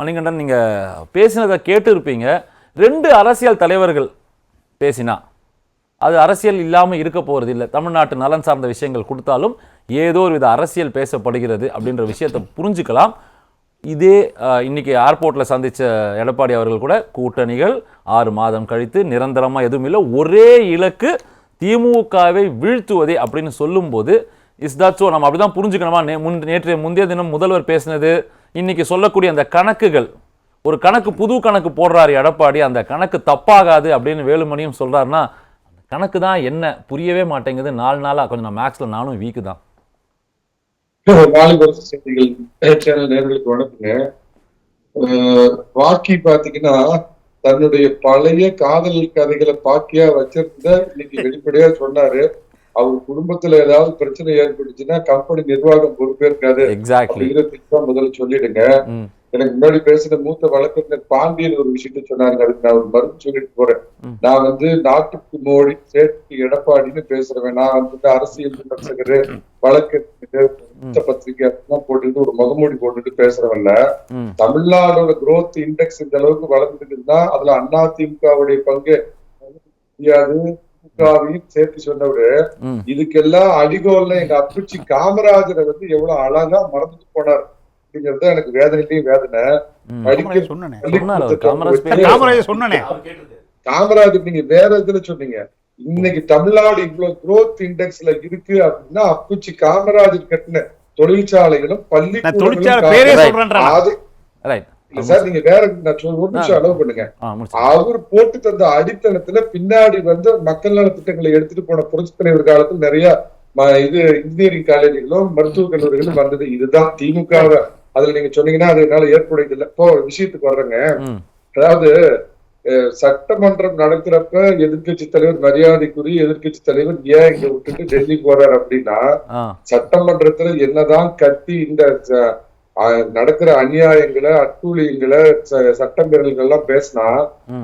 மணிகண்டன் நீங்கள் பேசினதை கேட்டு இருப்பீங்க ரெண்டு அரசியல் தலைவர்கள் பேசினா அது அரசியல் இல்லாமல் இருக்க போகிறது இல்லை. தமிழ்நாட்டு நலன் சார்ந்த விஷயங்கள் கொடுத்தாலும் ஏதோ ஒரு வித அரசியல் பேசப்படுகிறது அப்படின்ற விஷயத்தை புரிஞ்சுக்கலாம். இதே இன்றைக்கி இன்னைக்கு ஏர்போர்ட்டில் சந்திச்ச எடப்பாடி அவர்கள் கூட கூட்டணிகள் ஆறு மாதம் கழித்து நிரந்தரமாக எதுவும் இல்லை. ஒரே இலக்கு திமுகவை வீழ்த்துவதே அப்படின்னு சொல்லும்போது இஸ் தட் ஸோ நம்ம அப்படிதான் புரிஞ்சுக்கணுமா? நே முன் நேற்று முந்தைய தினம் முதல்வர் பேசினது இன்னைக்கு சொல்லக்கூடிய அந்த கணக்குகள் ஒரு கணக்கு புது கணக்கு போடுறாரு எடப்பாடி அந்த கணக்கு தப்பாகாது அப்படின்னு வேலுமணியும் சொல்றாருன்னா அந்த கணக்கு தான் என்ன? புரியவே மாட்டேங்குது. நாலு நாளா கொஞ்சம் நான் மேக்ஸ்ல நானும் வீக்கு தான். பாக்கி நேர்களுக்கு வணக்கங்க. பாத்தீங்கன்னா தன்னுடைய பழைய காதல் கதைகளை பாக்கியா வச்சிருந்த இன்னைக்கு வெளிப்படையா சொன்னாரு. அவர் குடும்பத்துல ஏதாவது பிரச்சனை ஏற்பட்டுச்சுன்னா கம்பெனி நிர்வாகம் பொறுப்பேற்காது. தான் முதல்ல சொல்லிடுங்க. எனக்கு முன்னாடி பேசின மூத்த வழக்கறிஞர் பாண்டியன் ஒரு விஷயத்த சொன்னாருங்க. அதுக்கு நான் ஒரு மருந்து சொல்லிட்டு போறேன். நான் வந்து நாட்டுக்கு மோடி சேட்டுக்கு எடப்பாடின்னு பேசுறவன். நான் வந்து அரசியல் விமர்சகர் வழக்கறிஞர் மூத்த பத்திரிகை அப்படிலாம் போட்டுட்டு ஒரு முகமூடி போட்டுட்டு பேசுறவன்ல தமிழ்நாடோட growth இண்டெக்ஸ் இந்த அளவுக்கு வளர்ந்துருக்குன்னா அதுல அண்ணா திமுகவுடைய பங்கு முடியாது. திமுகவையும் சேர்த்து சொன்னவரு இதுக்கெல்லாம் அடிகோல்ல எங்க அப்புச்சி காமராஜரை வந்து எவ்வளவு அழகா மறந்துட்டு போனார். அப்படிங்கிறது எனக்கு வேதனையிலேயே வேதனை. படிக்க காமராஜர் நீங்க வேற இதுல சொன்னீங்க? இன்னைக்கு தமிழ்நாடு இவ்வளவு growth இண்டெக்ஸ்ல இருக்கு அப்படின்னா அப்புச்சி காமராஜர் கட்டின தொழிற்சாலைகளும் நான் தொழிற்சாலை இல்ல சார் நீங்க வேற நான் ஒரு நிமிஷம் அளவு பண்ணுங்க. அவர் போட்டு தந்த அடித்தளத்துல பின்னாடி வந்து மக்கள் நல திட்டங்களை எடுத்துட்டு போன புரட்சி தலைவர் காலத்துல நிறைய இது இன்ஜினியரிங் காலேஜுகளும் மருத்துவக் கல்லூரிகளும் வந்தது. இதுதான் திமுக அதுல நீங்க சொன்னீங்கன்னா அது என்னால ஏற்புடையது இல்லை. இப்போ ஒரு விஷயத்துக்கு வர்றேங்க. அதாவது சட்டமன்றம் நடக்கிறப்ப எதிர்க்கட்சி தலைவர் மரியாதைக்குரிய எதிர்க்கட்சி தலைவர் ஏன் இங்க விட்டுட்டு டெல்லி போறாரு அப்படின்னா சட்டமன்றத்துல என்னதான் கத்தி இந்த நடக்கிற அநியாயங்களை அட்டூழியங்களை எல்லாம் பேசினா.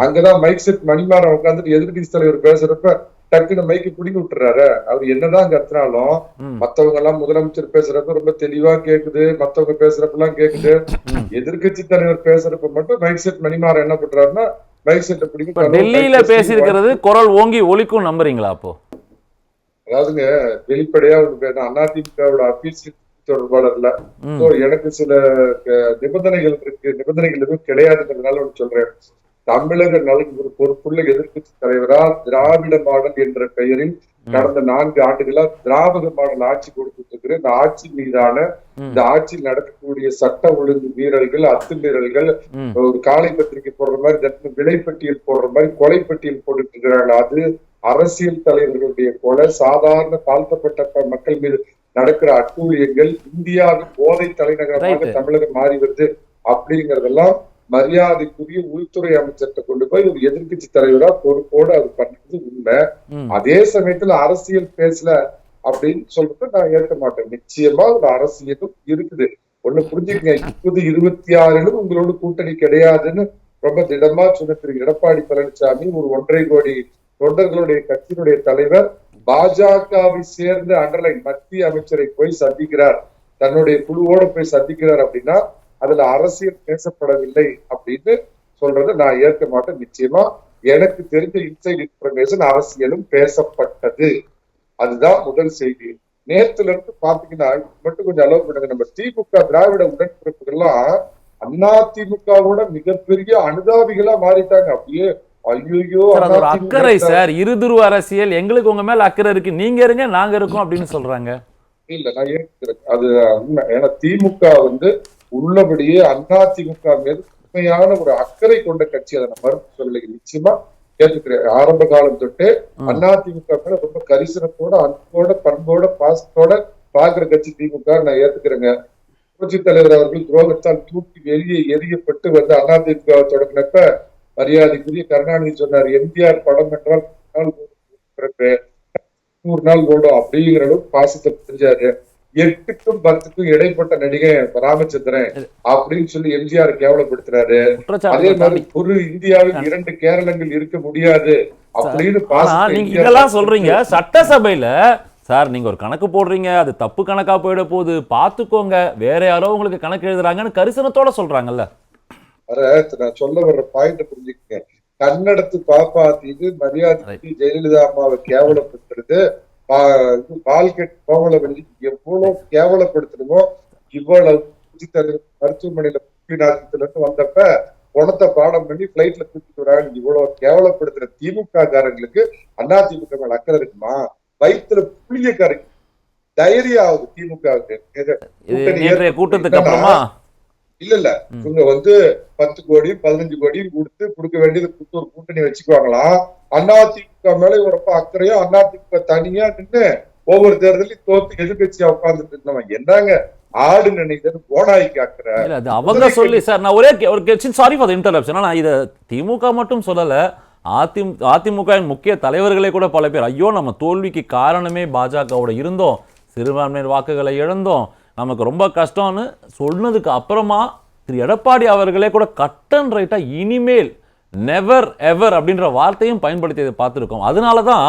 அங்கதான் மைக் செட் மணிமாறன் உட்காந்துட்டு எதிர்க்கட்சி தலைவர் பேசுறப்ப டக்குன்னு மைக்கு பிடிங்கி விட்டுறாரு அவர் என்னதான் கத்துனாலும் மத்தவங்க எல்லாம் முதலமைச்சர் பேசுறப்ப ரொம்ப தெளிவா கேக்குது மத்தவங்க பேசுறப்ப எல்லாம் கேக்குது ம். எதிர்க்கட்சி தலைவர் பேசுறப்ப மட்டும் மைக் செட் மணிமாறன் என்ன பண்றாருன்னா மைக் செட்டை தன்னோட டெல்லியில பேசியிருக்கிறது குரல் ஓங்கி ஒலிக்கும் நம்புறீங்களா அப்போ அதாவதுங்க வெளிப்படையா ஒண்ணு அதிமுகவோட அபிஷியல் தொடர்பாளர்ல. எனக்கு சில நிபந்தனைகள் இருக்கு நிபந்தனைகள் எதுவும் கிடையாதுங்கிறதுனால ஒண்ணு சொல்றேன். தமிழக நலன் ஒரு பொறுப்புள்ள எதிர்க்கட்சி தலைவரா திராவிட மாடல் என்ற பெயரில் கடந்த நான்கு ஆண்டுகளா திராவிட மாடல் ஆட்சி கொடுத்துட்டு இருக்கிற இந்த ஆட்சி மீதான. இந்த ஆட்சியில் நடக்கக்கூடிய சட்ட ஒழுங்கு மீறல்கள் அத்துமீறல்கள் ஒரு காலை பத்திரிகை போடுற மாதிரி விலைப்பட்டியல் போடுற மாதிரி கொலை பட்டியல் போட்டுட்டு இருக்கிறாங்க அது அரசியல் தலைவர்களுடைய கொலை சாதாரண தாழ்த்தப்பட்ட மக்கள் மீது நடக்கிற அட்டூழியங்கள் இந்தியாவின் போதை தலைநகரமாக. தமிழகம் மாறி வருது அப்படிங்கறதெல்லாம் மரியாதைக்குரிய உள்துறை அமைச்சர்கிட்ட கொண்டு போய் ஒரு எதிர்க்கட்சி தலைவரா பொறுப்போடு அது பண்றது உண்மை. அதே சமயத்துல அரசியல் பேசல அப்படின்னு சொல்லிட்டு நான் ஏற்க மாட்டேன். நிச்சயமா ஒரு அரசியலும் இருக்குது. ஒண்ணு புரிஞ்சுக்கங்க. இப்போது இருபத்தி ஆறிலும் உங்களோட கூட்டணி கிடையாதுன்னு ரொம்ப திடமா சொன்ன திரு எடப்பாடி பழனிசாமி ஒரு ஒன்றரை கோடி தொண்டர்களுடைய கட்சியினுடைய தலைவர் பாஜகவை சேர்ந்த அண்டர்லைன் மத்திய அமைச்சரை போய் சந்திக்கிறார். தன்னுடைய குழுவோட போய் சந்திக்கிறார் அப்படின்னா அதுல அரசியல் பேசப்படவில்லை அப்படின்னு சொல்றதை நான் ஏற்க மாட்டேன். நிச்சயமா எனக்கு தெரிஞ்ச இன்சைட் இன்ஃபர்மேஷன் அரசியலும் பேசப்பட்டது. அதுதான் முதல் செய்தி. நேரத்துல இருந்து பாத்தீங்கன்னா இது மட்டும் கொஞ்சம் அளவு பண்ணுங்க. நம்ம திமுக திராவிட உடன்பிறப்புகள்லாம் அண்ணா திமுகவோட மிகப்பெரிய அனுதாபிகளா மாறிட்டாங்க. அப்படியே ஒரு அக்கறை சார். இருதுருவ அரசியல் எங்களுக்கு உங்க மேல அக்கறை இருக்கு. நீங்க இருங்க நாங்க இருக்கோம் அப்படின்னு சொல்றாங்க. இல்ல நான் ஏற்கிறேன் அது உண்மை. ஏன்னா திமுக வந்து உள்ளபடியே அண்ணா திமுக மீது உண்மையான ஒரு அக்கறை கொண்ட கட்சி. அதை நான் மறுப்பு சொல்லலை நிச்சயமா ஏற்றுக்கிறேன் ஆரம்ப காலம் தொட்டு. அண்ணா திமுக மேல ரொம்ப கரிசனத்தோட அன்போட பண்போட பாசத்தோட பாக்குற கட்சி திமுக நான் ஏத்துக்கிறேங்க. புரட்சி தலைவர் அவர்கள் துரோகத்தால் தூக்கி வெளியே எரியப்பட்டு வந்து அண்ணா திமுக தொடங்கினப்ப மரியாதைக்குரிய கருணாநிதி சொன்னார் எம்ஜிஆர் படம் என்றால் நாள் நூறு நாள் ஓடும் அப்படிங்கிற அளவுக்கு பாசத்தை புரிஞ்சாரு. எட்டுக்கும் பத்துக்கும் இடைப்பட்ட நடிகன் ராமச்சந்திரன் அப்படின்னு சொல்லி எம்ஜிஆர் கேவலப்படுத்துறாரு. அதே மாதிரி ஒரு இந்தியாவில் இரண்டு கேரளங்கள் இருக்க முடியாது அப்படின்னு எம்ஜிஆர் இதெல்லாம் சொல்றீங்க. சட்டசபையில சார் நீங்க ஒரு கணக்கு போடுறீங்க அது தப்பு கணக்கா போயிட போகுது. பாத்துக்கோங்க வேற யாரோ உங்களுக்கு கணக்கு எழுதுறாங்கன்னு கரிசனத்தோட சொல்றாங்கல்ல. வர நான் சொல்ல வர்ற பாயிண்ட் புரிஞ்சுக்கங்க. கன்னடத்து பாப்பாத்திட்டு மரியாதைக்கு ஜெயலலிதா அம்மாவை கேவலப்படுத்துறது பால்கெட் கோவலவெள்ளி எவ்வளவு கேவலப்படுத்தணுமோ இவ்வளவு மருத்துவமனையில புத்திநாசத்துல இருந்து வந்தப்ப பணத்தை பாடம் பண்ணி பிளைட்ல தூக்கிட்டு வராங்க. இவ்வளவு கேவலப்படுத்துற திமுக காரங்களுக்கு அண்ணா திமுக மேல அக்கறை இருக்குமா? வயிற்றுல புளிய கரைக்கு தைரியம் ஆகுது ஏற்பட்டு கூட்டத்துக்கு அப்புறமா இல்ல இல்ல. இவங்க வந்து பத்து கோடி பதினஞ்சு கோடியும் கொடுத்து கொடுக்க வேண்டியது கொடுத்து ஒரு கூட்டணி வச்சுக்குவாங்களாம் அதிமுக மேல இவரப்ப அக்கறையா அதிமுக தனியா நின்னு ஒவ்வொரு தேர்தலையும் தோத்து எதிர்கட்சியா உட்கார்ந்துட்டு இருந்தவன் என்னங்க? ஆடு நினைக்கிறது ஓனாய்க்கு அக்கறை அது அவங்க சொல்லி சார் நான் ஒரே ஒரு சாரி ஃபார் இன்டரப்ஷன் நான் இதை திமுக மட்டும் சொல்லல. அதிமுக அதிமுகவின் முக்கிய தலைவர்களே கூட பல பேர் ஐயோ நம்ம தோல்விக்கு காரணமே பாஜகவோட இருந்தோம். சிறுபான்மையினர் வாக்குகளை இழந்தோம். நமக்கு ரொம்ப கஷ்டம்னு சொன்னதுக்கு அப்புறமா திரு எடப்பாடி அவர்களே கூட கட் அண்ட் ரைட்டா இனிமேல் நெவர் எவர் அப்படின்ற வார்த்தையும் பயன்படுத்தியதை பார்த்துருக்கோம். அதனால தான்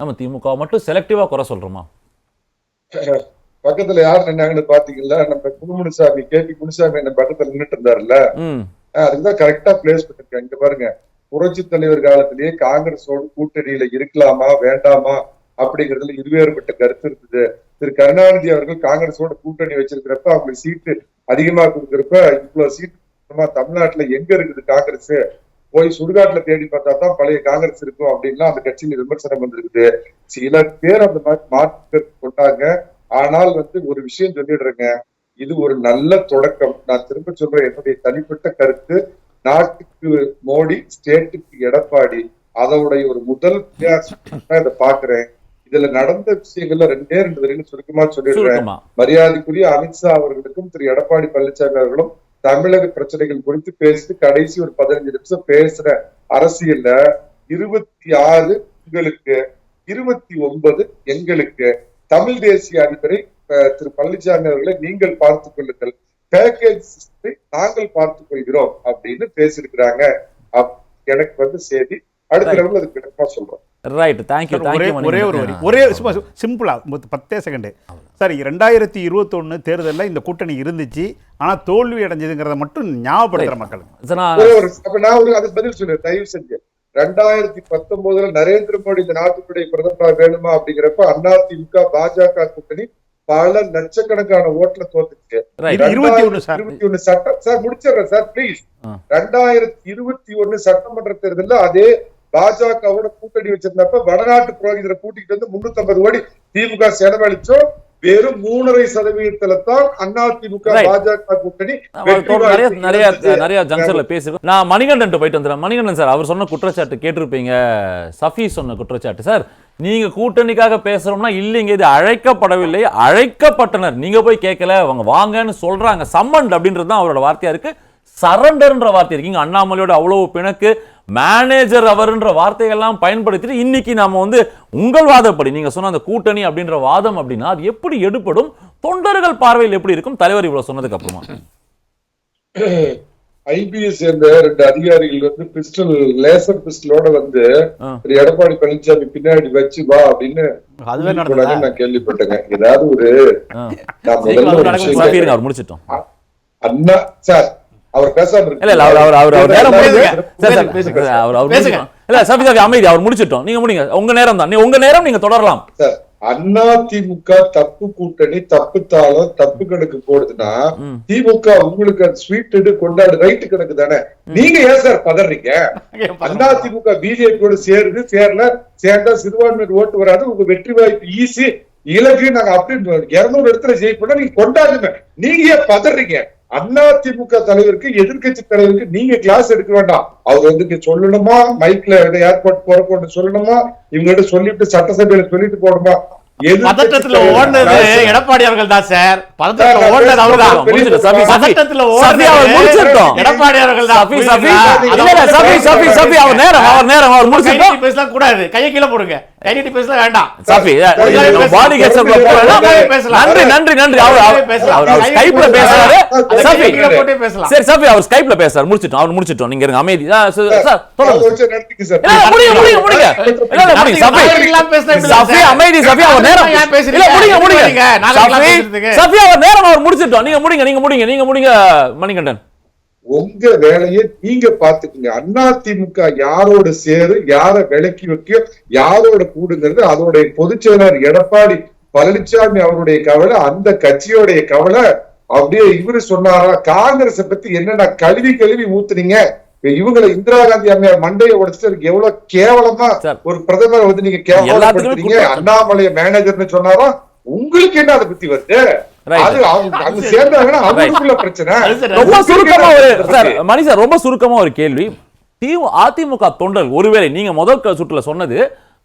நம்ம திமுக மட்டும் செலக்டிவா குறை சொல்றோமா? பக்கத்துல யார் நின்னாங்கன்னு பாத்தீங்களா நம்ம குமுனுசாமி கே பி குமுனுசாமி என்ன பக்கத்துல நின்னுட்டு இருந்தாருல்ல. அதுக்குதான் கரெக்டா பிளேஸ் பண்ணிருக்கேன் இங்க பாருங்க புரட்சி தலைவர் காலத்திலேயே காங்கிரஸோடு கூட்டணியில இருக்கலாமா வேண்டாமா அப்படிங்கறதுல இருவேறுபட்ட கருத்து இருக்குது. திரு கருணாநிதி அவர்கள் காங்கிரஸோட கூட்டணி வச்சிருக்கிறப்ப அவங்களுக்கு சீட்டு அதிகமா கொடுக்குறப்ப இவ்வளவு சீட்டு தமிழ்நாட்டுல எங்க இருக்குது காங்கிரஸ்? போய் சுடுகாட்டுல தேடி பார்த்தா தான் பழைய காங்கிரஸ் இருக்கும் அப்படின்லாம் அந்த கட்சியில விமர்சனம் வந்திருக்குது. சில பேர் அந்த மாதிரி மாற்று கொண்டாங்க. ஆனால் வந்து ஒரு விஷயம் சொல்லிடுறேங்க. இது ஒரு நல்ல தொடக்கம். நான் திரும்ப சொல்றேன். என்னுடைய தனிப்பட்ட கருத்து நாட்டுக்கு மோடி ஸ்டேட்டுக்கு எடப்பாடி அதோடைய ஒரு முதல் வித்தியாசம் இதை பாக்குறேன் இதுல நடந்த விஷயங்கள்ல ரெண்டே ரெண்டு வரையும் சுருக்கமா சொல்லிடுறேன். மரியாதைக்குரிய அமித்ஷா அவர்களுக்கும் திரு எடப்பாடி பழனிசாமி அவர்களும் தமிழக பிரச்சனைகள் குறித்து பேசி கடைசி ஒரு பதினஞ்சு நிமிஷம் பேசுற அரசியல்ல இருபத்தி ஆறு உங்களுக்கு இருபத்தி ஒன்பது எங்களுக்கு தமிழ் தேசிய அதிபரை திரு பழனிசாமி அவர்களை நீங்கள் பார்த்துக் கொள்ளுங்கள். பேக்கேஜ் நாங்கள் பார்த்துக் கொள்கிறோம் அப்படின்னு பேசியிருக்கிறாங்க. எனக்கு வந்து செய்தி. அடுத்த. லெவலில் அது கிடமா சொல்றோம். ரைட் தேங்க்யூ ஒரே தேங்க்யூ ஒரே ஒரு வரி. ஒரே சும்மா சிம்பிளா மொத்த- பத்தே செகண்டு சார் ரெண்டாயிரத்தி இருபத்தொன்னு தேர்தலில் இந்த கூட்டணி இருந்துச்சு. ஆனா தோல்வி அடைஞ்சதுங்கிறத மட்டும் ஞாபகப்படுத்துற மக்களுக்கு சார் நான் ஒரே ஒரு அப்ப நான் ஒரு அதுக்கு பதில் சொல்றேன். தயவு செஞ்சு. ரெண்டாயிரத்தி பத்தொன்பதுல நரேந்திர மோடி இந்த நாட்டுக்குடைய பிரதமரா வேணுமா அப்படிங்கிறப்ப அதிமுக பாஜக கூட்டணி பல லட்சக்கணக்கான ஓட்டுல தோத்துச்சு. இருபத்தி ஒண்ணு சட்டம் சார். முடிச்சிடுறேன் சார் ப்ளீஸ். ரெண்டாயிரத்தி இருபத்தி ஒண்ணு சட்டமன்ற தேர்தல்ல அதே பாஜகவோட கூட்டணி வச்சிருந்தப்ப வடநாட்டு புரோகிதரை கூட்டிட்டு வந்து முன்னூத்தி ஐம்பது கோடி திமுக செலவழிச்சோம் வெறும் மூணரை சதவீதத்துல தான் அதிமுக. பாஜக கூட்டணி நிறைய நிறைய ஜங்ஷன்ல பேசிருக்கோம். நான் மணிகண்டன் போயிட்டு வந்துடுறேன். மணிகண்டன் சார் அவர் சொன்ன குற்றச்சாட்டு கேட்டிருப்பீங்க. சஃபி சொன்ன குற்றச்சாட்டு சார். நீங்க கூட்டணிக்காக பேசுறோம்னா இல்லைங்க இது அழைக்கப்படவில்லை. அழைக்கப்பட்டனர். நீங்க போய் கேட்கல அவங்க வாங்கன்னு சொல்றாங்க. சம்மண்ட் அப்படின்றது தான் அவரோட வார்த்தையா இருக்கு. சரண்டர்ன்ற வார்த்தை இருக்கு. இங்க அண்ணாமலையோட அவ்வளவு பிணக்கு மேனேஜர் அவர்ன்ற வார்த்தைகள்லாம் பயன்படுத்திட்டு இன்னைக்கு நாம வந்து உங்கள் வாதப்படி நீங்க சொன்ன அந்த கூட்டணி அப்படின்ற வாதம் அப்படின்னா அது எப்படி எடுபடும் தொண்டர்கள் பார்வையில் எப்படி இருக்கும் தலைவர் இவ்வளவு சொன்னதுக்கு அப்புறமா? ஐபிஎஸ் சேர்ந்த ரெண்டு அதிகாரிகள் வந்து பிஸ்டல் லேசர் பிஸ்டலோட வந்து எடப்பாடி பழனிசாமி பின்னாடி வச்சு வா அப்படின்னு நான் கேள்விப்பட்டேங்க. ஏதாவது ஒரு அண்ணா சார் அவர் பேசாம இருக்கு இல்ல இல்ல அவர் அவர் அவர் நேரம் முடிஞ்சு பேசுங்க. Sir sir. பேசுங்க. பேசுங்க அவர் அவர் பேசுங்க. முடிச்சிட்டோம். இல்ல சபி சபி அமைதி அவர் முடிச்சிட்டோம். நீங்க முடிங்க. உங்க நேரம் தான். நீ உங்க நேரம் நீங்க தொடரலாம். சார் அண்ணா திமுக தப்பு கூட்டணி தப்பு தாளம் தப்பு கணக்கு போடுதுன்னா. திமுக உங்களுக்கு அது ஸ்வீட் கொண்டாடு ரைட்டு கணக்கு தானே? நீங்க ஏன் சார் பதறீங்க? அண்ணா திமுக பிஜேபியோட சேருது சேரல சேர்ந்தா சிறுபான்மையினர் ஓட்டு வராது உங்க வெற்றி வாய்ப்பு ஈஸி இலக்கு நாங்க அப்படி இருநூறு இடத்துல ஜெயிப்போம்னா நீங்க கொண்டாடுங்க. நீங்க ஏன் பதறீங்க? அண்ணா திமுக தலைவருக்கு எதிர்க்கட்சி தலைவருக்கு நீங்க கிளாஸ் எடுக்க வேண்டாம். அவர் வந்து சொல்லணுமா? மைக்ல ஏர்போர்ட் போறப்போன்னு சொல்லணுமா? இவங்ககிட்ட சொல்லிட்டு சட்டசபையில சொல்லிட்டு போகணுமா? பதட்டத்துல ஓடுனது எடப்பாடி அவர்கள் தான் சார். பதட்டத்துல ஓடுனது சபி சபி. பதட்டத்துல சபி அவர் எடப்பாடி அவர்கள் தான். சபி அவர் நேரம் அவர் நேரம் அவர் நீட்டி பேசலாம் கூடாது. கையை கீழே போடுங்க. பேசலாம் வேண்டாம் பாடி பேசலாம். நன்றி நன்றி நன்றி அவர் அவர் ஸ்கைப்ல பேசுறாரு அதை சபி கையை கீழே போட்டே பேசலாம் சரி சபி அவர் ஸ்கைப்ல பேசுறாரு முடிச்சிட்டோம் அவர் முடிச்சிட்டோம் நீங்க இருங்க அமைதி சார் முடிங்க முடிங்க முடிங்க இல்ல. அமைதி சபி அவர் நேரம்? இல்ல முடிங்க முடிங்க நீங்க நாகரிகம்லாம் சபி பேசுறதுக்கு. சபி அவர் நேரம் அவர் முடிச்சிட்டோம் நீங்க முடிங்க நீங்க முடிங்க நீங்க முடிங்க மணிகண்டன் உங்க வேலையை நீங்க பாத்துக்கங்க அதிமுக யாரோட சேரு யார விலக்கி வைக்க யாரோட கூடுங்கிறது அதோடைய பொதுச் செயலாளர் எடப்பாடி பழனிசாமி அவருடைய கவலை அந்த கட்சியோடைய கவலை. அப்படியே இவரு சொன்னாரா? காங்கிரஸ பத்தி என்னென்ன கழுவி கழுவி ஊத்துனீங்க? இவங்களை இந்திரா காந்தி அம்மையார் மண்டையை உடைச்சிட்டு எவ்வளவு கேவலமா. ஒரு பிரதமர் வந்து நீங்க கேவலப்படுத்துறீங்க. அண்ணாமலைய மேனேஜர்னு சொன்னாரா? உங்களுக்கு என்ன அதை பத்தி வருது? ரொம்ப சுருக்கமா ஒரு பிரச்சனை சார் இருக்கு? மணி சார் ரொம்ப சுருக்கமா ஒரு கேள்வி. திமு அதிமுக தொண்டர்கள் ஒருவேளை நீங்க முதல் சுற்றுல சொன்னது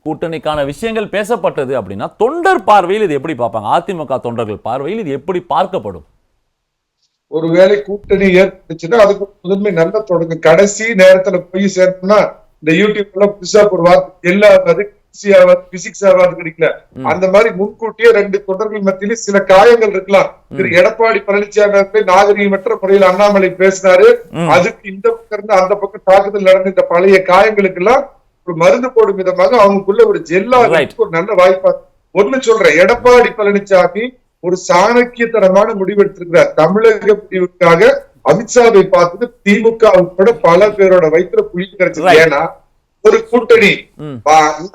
கூட்டணிக்கான விஷயங்கள் பேசப்பட்டது அப்படின்னா தொண்டர் பார்வையில் இது எப்படி பார்ப்பாங்க? அதிமுக தொண்டர்கள் பார்வையில் இது எப்படி பார்க்கப்படும்? ஒருவேளை கூட்டணி ஏற்பட்டுச்சுன்னா அதுக்கு முதன்மை நல்ல தொடங்கும் கடைசி நேரத்துல போய் சேர்ந்தோம்னா இந்த யூடியூப்ல புதுசா ஒரு வார்த்தை எல்லாவது பிசிக்ஸ் கிடைக்கல. அந்த மாதிரி முன்கூட்டியே ரெண்டு தொடர்கள் மத்தியில சில காயங்கள் இருக்கலாம். திரு எடப்பாடி பழனிசாமி நாகரீகமற்ற முறையில் அண்ணாமலை பேசினாரு. அதுக்கு இந்த பக்கம் இருந்து அந்த பக்கம் தாக்குதல் நடந்த இந்த பழைய காயங்களுக்கு எல்லாம் ஒரு மருந்து போடும் விதமாக அவங்களுக்குள்ள ஒரு ஜெல்லா. ஒரு நல்ல வாய்ப்பா ஒண்ணு சொல்றேன். எடப்பாடி பழனிசாமி ஒரு சாணக்கியத்தனமான முடிவு எடுத்திருக்கிறார் தமிழக முடிவுக்காக அமித்ஷாவை பார்த்தது திமுக உட்பட பல பேரோட வயிற்றுல புளி கிடைச்சது. ஏன்னா ஒரு கூட்டணி.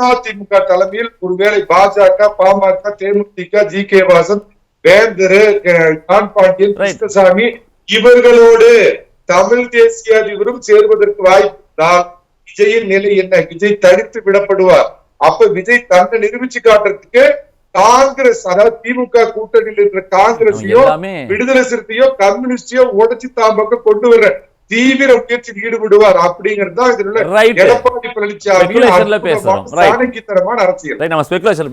அதிமுக தலைமையில் ஒருவேளை பாஜக பாமக தேமுதிக ஜி கே வாசன் வேந்தரு பாண்டியன். கிருஷ்ணசாமி இவர்களோடு தமிழ் தேசிய அதிபரும் சேர்வதற்கு வாய்ப்பு இருந்தால் விஜயின் நிலை என்ன? விஜய் தடுத்து விடப்படுவார். அப்ப விஜய் தன்னை நிரூபிச்சு காட்டுறதுக்கு காங்கிரஸ் அதாவது திமுக கூட்டணியில் இருக்கிற காங்கிரஸையோ விடுதலை சிறுத்தையோ கம்யூனிஸ்டையோ உடைச்சு பக்கம் கொண்டு வர தீவிர முயற்சியில் ஈடுபடுவார் அப்படிங்கிறது தான் இதுல. எடப்பாடி பழனிசாமி அரசியல். நம்ம ஸ்பெகுலேஷன்